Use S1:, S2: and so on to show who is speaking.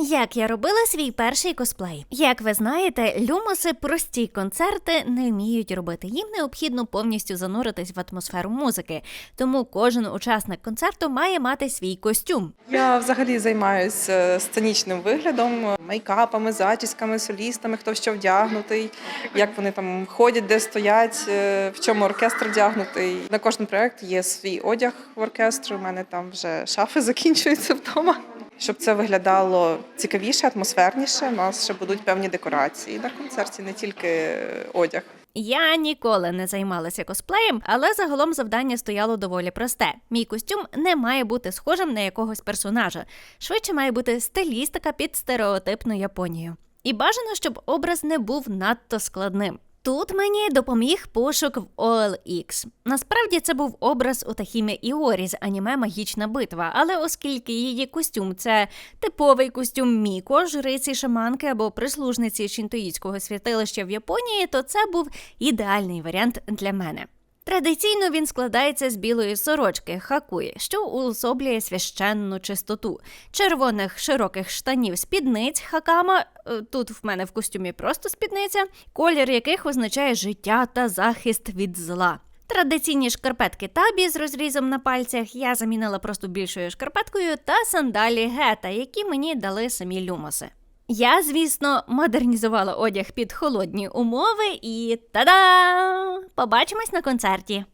S1: Як я робила свій перший косплей? Як ви знаєте, люмоси прості концерти не вміють робити. Їм необхідно повністю зануритись в атмосферу музики. Тому кожен учасник концерту має мати свій костюм.
S2: Я взагалі займаюся сценічним виглядом, мейкапами, зачісками, солістами, хто що вдягнутий, як вони там ходять, де стоять, е, в чому оркестр вдягнутий. На кожен проект є свій одяг в оркестру. У мене там вже шафи закінчуються вдома. Щоб це виглядало цікавіше, атмосферніше. У нас ще будуть певні декорації на концерті, не тільки одяг.
S1: Я ніколи не займалася косплеєм, але загалом завдання стояло доволі просте. Мій костюм не має бути схожим на якогось персонажа. Швидше має бути стилістика під стереотипну Японію. І бажано, щоб образ не був надто складним. Тут мені допоміг пошук в OLX. Насправді це був образ у Тахімі Іорі з аніме Магічна битва, але оскільки її костюм це типовий костюм Міко, жриці шаманки або прислужниці шінтоїцького святилища в Японії, то це був ідеальний варіант для мене. Традиційно він складається з білої сорочки хакуї, що уособлює священну чистоту, червоних широких штанів спідниць хакама. е, Тут в мене в костюмі просто спідниця, колір яких означає життя та захист від зла. Традиційні шкарпетки табі з розрізом на пальцях я замінила просто більшою шкарпеткою та сандалі гета, які мені дали самі люмоси. Я, звісно, модернізувала одяг під холодні умови і та-да! Побачимось на концерті.